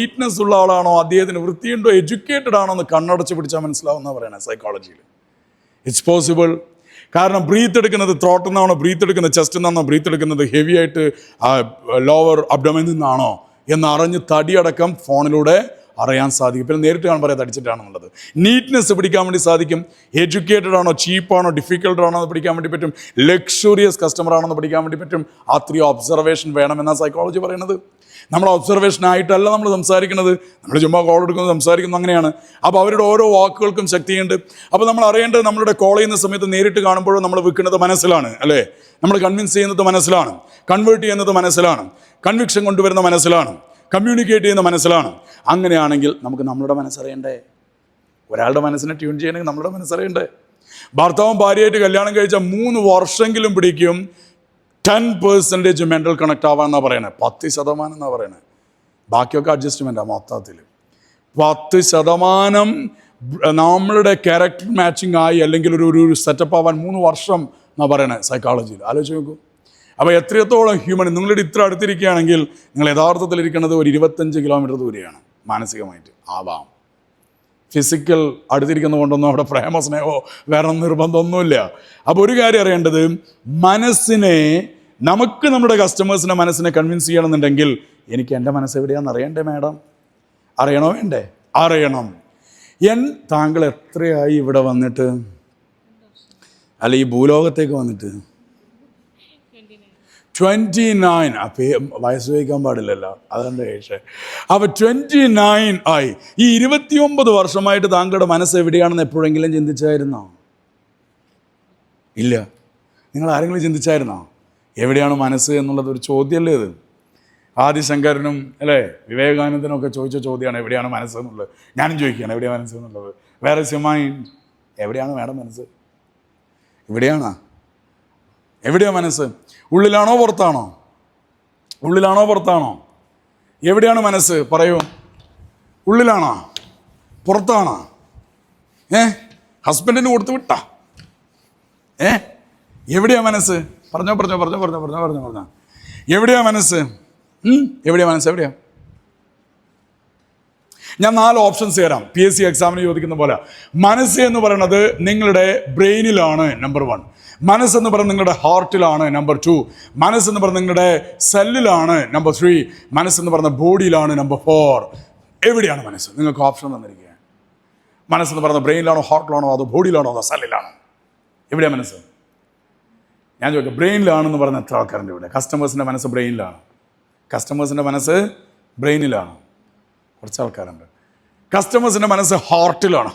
Neatness ഉള്ള ആളാണോ? അദ്ദേഹത്തിന് വൃത്തിയുണ്ടോ? എഡ്യൂക്കേറ്റഡ് ആണോ എന്ന് കണ്ണടച്ച് പിടിച്ചാൽ മനസ്സിലാവുന്ന പറയണേ സൈക്കോളജിയിൽ ഇറ്റ്സ് പോസിബിൾ കാരണം ബ്രീത്ത് എടുക്കുന്നത് ത്രോട്ടിൽ നിന്നാണോ ബ്രീത്ത് എടുക്കുന്നത് ചെസ്റ്റിൽ നിന്നാണോ ബ്രീത്ത് എടുക്കുന്നത് ഹെവി ആയിട്ട് ലോവർ അബ്ഡമിൽ നിന്നാണോ എന്നറിഞ്ഞ് തടിയടക്കം ഫോണിലൂടെ അറിയാൻ സാധിക്കും. പിന്നെ നേരിട്ട് കാണാൻ പറയാം തടിച്ചിട്ടാണെന്നുള്ളത്. നീറ്റ്നെസ് പിടിക്കാൻ വേണ്ടി സാധിക്കും. എഡ്യൂക്കേറ്റഡ് ആണോ ചീപ്പാണോ ഡിഫിക്കൽട്ട് ആണോ എന്ന് പിടിക്കാൻ വേണ്ടി പറ്റും. ലക്ഷറിയസ് കസ്റ്റമർ ആണോ എന്ന് പിടിക്കാൻ വേണ്ടി പറ്റും. അത്രയും ഒബ്സർവേഷൻ വേണമെന്നാണ് സൈക്കോളജി പറയുന്നത്. നമ്മൾ ഒബ്സർവേഷൻ ആയിട്ടല്ല നമ്മൾ സംസാരിക്കുന്നത്. നമ്മൾ ചുമ്മാ കോൾ എടുക്കുന്നത് സംസാരിക്കുന്നത് അങ്ങനെയാണ്. അപ്പോൾ അവരുടെ ഓരോ വാക്കുകൾക്കും ശക്തിയുണ്ട്. അപ്പോൾ നമ്മൾ അറിയേണ്ടത് നമ്മളുടെ കോൾ ചെയ്യുന്ന സമയത്ത് നേരിട്ട് കാണുമ്പോഴും നമ്മൾ വിൽക്കുന്നത് മനസ്സിലാണ് അല്ലേ? നമ്മൾ കൺവിൻസ് ചെയ്യുന്നത് മനസ്സിലാണ്. കൺവേർട്ട് ചെയ്യുന്നത് മനസ്സിലാണ്. കൺവിക്ഷൻ കൊണ്ടുവരുന്ന മനസ്സിലാണ്. കമ്മ്യൂണിക്കേറ്റ് ചെയ്യുന്ന മനസ്സിലാണ്. അങ്ങനെയാണെങ്കിൽ നമുക്ക് നമ്മളുടെ മനസ്സറിയണ്ടേ? ഒരാളുടെ മനസ്സിനെ ട്യൂൺ ചെയ്യണമെങ്കിൽ നമ്മളുടെ മനസ്സറിയണ്ടേ? ഭർത്താവും ഭാര്യയായിട്ട് കല്യാണം കഴിച്ച മൂന്ന് വർഷമെങ്കിലും പിടിക്കും. ടെൻ പെർസെന്റേജ് മെന്റൽ കണക്ട് ആവാന്നാണ് പറയണേ. പത്ത് ശതമാനം എന്നാണ് പറയണത് ബാക്കിയൊക്കെ അഡ്ജസ്റ്റ്മെന്റാണ് മൊത്തത്തിൽ. പത്ത് ശതമാനം നമ്മളുടെ ക്യാരക്ടർ മാച്ചിങ് ആയി അല്ലെങ്കിൽ ഒരു ഒരു സെറ്റപ്പ് ആവാൻ മൂന്ന് വർഷം എന്നാണ് പറയണേ സൈക്കോളജിയിൽ ആലോചിച്ച് നോക്കൂ. അപ്പോൾ എത്രത്തോളം ഹ്യൂമൻ നിങ്ങളുടെ ഇത്ര അടുത്തിരിക്കുകയാണെങ്കിൽ നിങ്ങൾ യഥാർത്ഥത്തിൽ ഇരിക്കുന്നത് ഒരു ഇരുപത്തഞ്ച് കിലോമീറ്റർ ദൂരെയാണ് മാനസികമായിട്ട് ആവാം. ഫിസിക്കൽ അടുത്തിരിക്കുന്നത് കൊണ്ടൊന്നും അവിടെ പ്രേമ സ്നേഹമോ വേറെ നിർബന്ധമൊന്നുമില്ല. അപ്പോൾ ഒരു കാര്യം അറിയേണ്ടത് മനസ്സിനെ നമുക്ക് നമ്മുടെ കസ്റ്റമേഴ്സിന്റെ മനസ്സിനെ കൺവിൻസ് ചെയ്യണമെന്നുണ്ടെങ്കിൽ എനിക്ക് എന്റെ മനസ്സ് എവിടെയാണെന്ന് അറിയണ്ടേ മാഡം? അറിയണോ വേണ്ടേ? അറിയണം. എൻ താങ്കൾ എത്രയായി ഇവിടെ വന്നിട്ട്? അല്ല ഈ ഭൂലോകത്തേക്ക് വന്നിട്ട്? ട്വന്റി നയൻ ആ പേ വയസ്സ് ചോദിക്കാൻ പാടില്ലല്ലോ. അതുകൊണ്ട് ചോദിച്ചേ? അപ്പോൾ ട്വന്റി നയൻ ആയി. ഈ ഇരുപത്തിയൊമ്പത് വർഷമായിട്ട് താങ്കളുടെ മനസ്സ് എവിടെയാണെന്ന് എപ്പോഴെങ്കിലും ചിന്തിച്ചായിരുന്നോ? ഇല്ല. നിങ്ങൾ ആരെങ്കിലും ചിന്തിച്ചായിരുന്നോ? എവിടെയാണ് മനസ്സ് എന്നുള്ളത് ഒരു ചോദ്യമല്ലേ ഇത്? ആദിശങ്കരനും അല്ലേ വിവേകാനന്ദനും ഒക്കെ ചോദിച്ച ചോദ്യമാണ് എവിടെയാണ് മനസ്സ് എന്നുള്ളത്? ഞാനും ചോദിക്കുകയാണ് എവിടെയാണ് മനസ്സ് എന്നുള്ളത്? വേറെ മൈൻഡ് എവിടെയാണ് മേഡം മനസ്സ്? എവിടെയാണോ എവിടെയാ മനസ്സ്? ഉള്ളിലാണോ പുറത്താണോ? ഉള്ളിലാണോ പുറത്താണോ? എവിടെയാണ് മനസ്സ്? പറയൂ. ഉള്ളിലാണോ? പുറത്താണോ? ഏ? ഹസ്ബൻഡിന് കൊടുത്തു വിട്ടാ. ഏ? എവിടെയാ മനസ്സ്? പറഞ്ഞോ പറഞ്ഞോ പറഞ്ഞോ പറഞ്ഞോ പറഞ്ഞോ പറഞ്ഞോ പറഞ്ഞോ. എവിടെയാ മനസ്സ്? എവിടെയാ മനസ്സ്? എവിടെയാ? ഞാൻ നാല് ഓപ്ഷൻസ് തരാം. പി എസ് സി എക്സാമിന് ചോദിക്കുന്ന പോലെ. മനസ്സ് എന്ന് പറയുന്നത് നിങ്ങളുടെ ബ്രെയിനിലാണ് നമ്പർ വൺ മനസ്സെന്ന് പറയുന്നത് നിങ്ങളുടെ ഹാർട്ടിലാണ് നമ്പർ ടു മനസ്സെന്ന് പറയുന്നത് നിങ്ങളുടെ സെല്ലിലാണ് നമ്പർ ത്രീ മനസ്സെന്ന് പറയുന്ന ബോഡിയിലാണ് നമ്പർ ഫോർ എവിടെയാണ് മനസ്സ്? നിങ്ങൾക്ക് ഓപ്ഷൻ തന്നിരിക്കുക മനസ്സെന്ന് പറയുന്നത് ബ്രെയിനിലാണോ ഹാർട്ടിലാണോ അതോ ബോഡിയിലാണോ അതോ സെല്ലിലാണോ എവിടെയാണ് മനസ്സ്? ഞാൻ ചോദിക്കാം ബ്രെയിനിലാണെന്ന് പറഞ്ഞ എത്ര ആൾക്കാരുണ്ട് ഇവിടെ? കസ്റ്റമേഴ്സിന്റെ മനസ്സ് ബ്രെയിനിലാണ്? കസ്റ്റമേഴ്സിന്റെ മനസ്സ് ബ്രെയിനിലാണ്? കുറച്ച് ആൾക്കാരുണ്ട് കസ്റ്റമേഴ്സിന്റെ മനസ്സ് ഹാർട്ടിലാണ്